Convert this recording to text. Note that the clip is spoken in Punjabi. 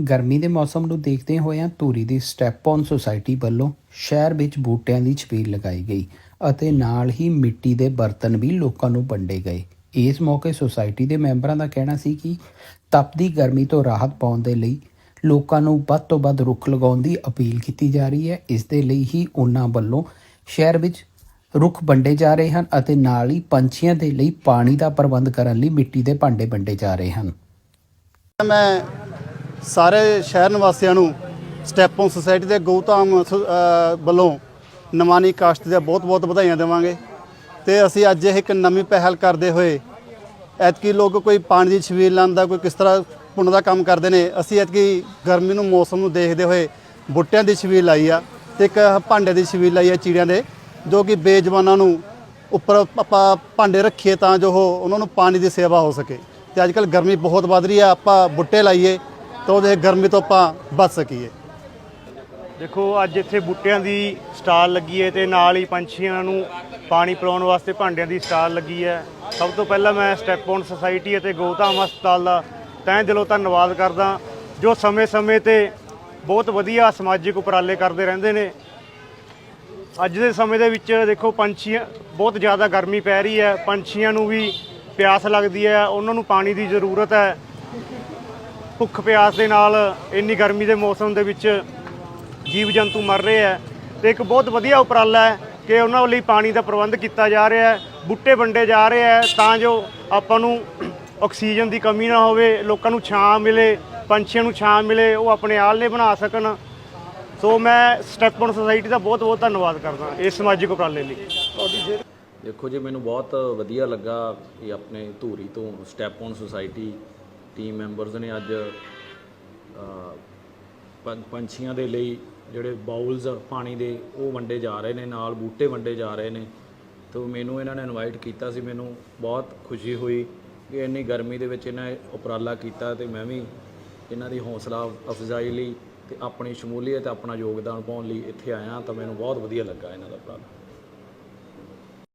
ਗਰਮੀ ਦੇ ਮੌਸਮ ਨੂੰ ਦੇਖਦੇ ਹੋਇਆਂ ਧੂਰੀ ਦੀ ਸਟੈਪ ਔਨ ਸੁਸਾਇਟੀ ਵੱਲੋਂ ਸ਼ਹਿਰ ਵਿੱਚ ਬੂਟਿਆਂ ਦੀ ਛਬੀਲ ਲਗਾਈ ਗਈ ਅਤੇ ਨਾਲ ਹੀ ਮਿੱਟੀ ਦੇ ਬਰਤਨ ਵੀ ਲੋਕਾਂ ਨੂੰ ਵੰਡੇ ਗਏ। ਇਸ ਮੌਕੇ ਸੁਸਾਇਟੀ ਦੇ ਮੈਂਬਰਾਂ ਦਾ ਕਹਿਣਾ ਸੀ ਕਿ ਤਪਦੀ ਗਰਮੀ ਤੋਂ ਰਾਹਤ ਪਾਉਣ ਦੇ ਲਈ ਲੋਕਾਂ ਨੂੰ ਵੱਧ ਤੋਂ ਵੱਧ ਰੁੱਖ ਲਗਾਉਣ ਦੀ ਅਪੀਲ ਕੀਤੀ ਜਾ ਰਹੀ ਹੈ। ਇਸ ਦੇ ਲਈ ਹੀ ਉਹਨਾਂ ਵੱਲੋਂ ਸ਼ਹਿਰ ਵਿੱਚ ਰੁੱਖ ਵੰਡੇ ਜਾ ਰਹੇ ਹਨ ਅਤੇ ਨਾਲ ਹੀ ਪੰਛੀਆਂ ਦੇ ਲਈ ਪਾਣੀ ਦਾ ਪ੍ਰਬੰਧ ਕਰਨ ਲਈ ਮਿੱਟੀ ਦੇ ਭਾਂਡੇ ਵੰਡੇ ਜਾ ਰਹੇ ਹਨ। ਮੈਂ ਸਾਰੇ ਸ਼ਹਿਰ ਨਿਵਾਸੀਆਂ ਨੂੰ ਸਟੈਪੋਂ ਸੁਸਾਇਟੀ ਦੇ ਗਊਧਾਮ ਵੱਲੋਂ ਨਮਾਨੀ ਕਾਸ਼ਤ ਦੀਆਂ ਬਹੁਤ-ਬਹੁਤ ਵਧਾਈਆਂ ਦੇਵਾਂਗੇ। ਤੇ ਅਸੀਂ ਅੱਜ ਇਹ ਇੱਕ ਨਵੀਂ ਪਹਿਲ ਕਰਦੇ ਹੋਏ ਐਤਕੀ ਲੋਕ ਕੋਈ ਪਾਣੀ ਦੀ ਛਬੀਲ ਲਾਉਂਦਾ ਕੋਈ ਕਿਸ ਤਰ੍ਹਾਂ ਪੁੰਨ ਦਾ ਕੰਮ ਕਰਦੇ ਨੇ, ਅਸੀਂ ਐਤਕੀ ਗਰਮੀ ਨੂੰ ਮੌਸਮ ਨੂੰ ਦੇਖਦੇ ਹੋਏ ਬੁੱਟਿਆਂ ਦੀ ਛਬੀਲ ਲਾਈ ਆ ਤੇ ਇੱਕ ਭਾਂਡੇ ਦੀ ਛਬੀਲ ਲਾਈ ਆ ਚਿੜੀਆਂ ਦੇ, ਜੋ ਕਿ ਬੇਜਵਾਨਾਂ ਨੂੰ ਉੱਪਰ ਆਪਾਂ ਭਾਂਡੇ ਰੱਖੀਏ ਤਾਂ ਜੋ ਉਹਨਾਂ ਨੂੰ ਪਾਣੀ ਦੀ ਸੇਵਾ ਹੋ ਸਕੇ। ਤੇ ਅੱਜ ਕੱਲ ਗਰਮੀ ਬਹੁਤ ਵੱਧ ਰਹੀ ਆ, ਆਪਾਂ ਬੁੱਟੇ ਲਾਈਏ ਤਾਂ ਉਹਦੇ ਗਰਮੀ ਤੋਂ ਆਪਾਂ ਬਚ ਸਕੀਏ। ਦੇਖੋ, ਅੱਜ ਇੱਥੇ ਬੂਟਿਆਂ ਦੀ ਸਟਾਲ ਲੱਗੀ ਹੈ ਤੇ ਨਾਲ ਹੀ ਪੰਛੀਆਂ ਨੂੰ ਪਾਣੀ ਪਿਲਾਉਣ ਵਾਸਤੇ ਭਾਂਡਿਆਂ ਦੀ ਸਟਾਲ ਲੱਗੀ ਹੈ। ਸਭ ਤੋਂ ਪਹਿਲਾਂ ਮੈਂ ਸਟੈਪ ਔਨ ਸੁਸਾਇਟੀ ਅਤੇ ਗਊਧਾਮ ਹਸਪਤਾਲ ਦਾ ਤਹਿ ਦਿਲੋਂ ਧੰਨਵਾਦ ਕਰਦਾ, ਜੋ ਸਮੇਂ-ਸਮੇਂ ਤੇ ਬਹੁਤ ਵਧੀਆ ਸਮਾਜਿਕ ਉਪਰਾਲੇ ਕਰਦੇ ਰਹਿੰਦੇ ਨੇ। ਅੱਜ ਦੇ ਸਮੇਂ ਦੇ ਵਿੱਚ ਦੇਖੋ, ਪੰਛੀਆਂ, ਬਹੁਤ ਜ਼ਿਆਦਾ ਗਰਮੀ ਪੈ ਰਹੀ ਹੈ, ਪੰਛੀਆਂ ਨੂੰ ਵੀ ਪਿਆਸ ਲੱਗਦੀ ਹੈ, ਉਹਨਾਂ ਨੂੰ ਪਾਣੀ ਦੀ ਜ਼ਰੂਰਤ ਹੈ। ਭੁੱਖ ਪਿਆਸ ਦੇ ਨਾਲ ਇੰਨੀ ਗਰਮੀ ਦੇ ਮੌਸਮ ਦੇ ਵਿੱਚ ਜੀਵ ਜੰਤੂ ਮਰ ਰਹੇ ਹੈ ਤੇ ਇੱਕ ਬਹੁਤ ਵਧੀਆ ਉਪਰਾਲਾ ਹੈ ਕਿ ਉਹਨਾਂ ਲਈ ਪਾਣੀ ਦਾ ਪ੍ਰਬੰਧ ਕੀਤਾ ਜਾ ਰਿਹਾ ਹੈ, ਬੂਟੇ ਵੰਡੇ ਜਾ ਰਹੇ ਹੈ ਤਾਂ ਜੋ ਆਪਾਂ ਨੂੰ ਆਕਸੀਜਨ ਦੀ ਕਮੀ ਨਾ ਹੋਵੇ, ਲੋਕਾਂ ਨੂੰ ਛਾਂ ਮਿਲੇ, ਪੰਛੀਆਂ ਨੂੰ ਛਾਂ ਮਿਲੇ, ਉਹ ਆਪਣੇ ਆਲ੍ਹਣੇ ਬਣਾ ਸਕਣ। ਸੋ ਮੈਂ ਸਟੈਪਨ ਸੁਸਾਇਟੀ ਦਾ ਬਹੁਤ ਬਹੁਤ ਧੰਨਵਾਦ ਕਰਦਾ ਇਸ ਸਮਾਜਿਕ ਉਪਰਾਲੇ ਲਈ। ਦੇਖੋ ਜੀ, ਮੈਨੂੰ ਬਹੁਤ ਵਧੀਆ ਲੱਗਾ ਕਿ ਆਪਣੇ ਧੂਰੀ ਤੋਂ step on society team members ਨੇ ਅੱਜ ਪੰ- ਪੰਛੀਆਂ ਦੇ ਲਈ ਜਿਹੜੇ ਬਾਉਲਸ ਪਾਣੀ ਦੇ, ਉਹ ਵੰਡੇ ਜਾ ਰਹੇ ਨੇ, ਨਾਲ ਬੂਟੇ ਵੰਡੇ ਜਾ ਰਹੇ ਨੇ। ਤੋਂ ਮੈਨੂੰ ਇਹਨਾਂ ਨੇ ਇਨਵਾਈਟ ਕੀਤਾ ਸੀ, ਮੈਨੂੰ ਬਹੁਤ ਖੁਸ਼ੀ ਹੋਈ ਕਿ ਇੰਨੀ ਗਰਮੀ ਦੇ ਵਿੱਚ ਇਹਨਾਂ ਉਪਰਾਲਾ ਕੀਤਾ ਤੇ ਮੈਂ ਵੀ ਇਹਨਾਂ ਦੀ ਹੌਸਲਾ ਅਫਜ਼ਾਈ ਲਈ ਤੇ ਆਪਣੀ ਸ਼ਮੂਲੀਅਤ, ਆਪਣਾ ਯੋਗਦਾਨ ਪਾਉਣ ਲਈ ਇੱਥੇ ਆਇਆ, ਤਾਂ ਮੈਨੂੰ ਬਹੁਤ ਵਧੀਆ ਲੱਗਾ ਇਹਨਾਂ ਦਾ ਉਪਰਾਲਾ।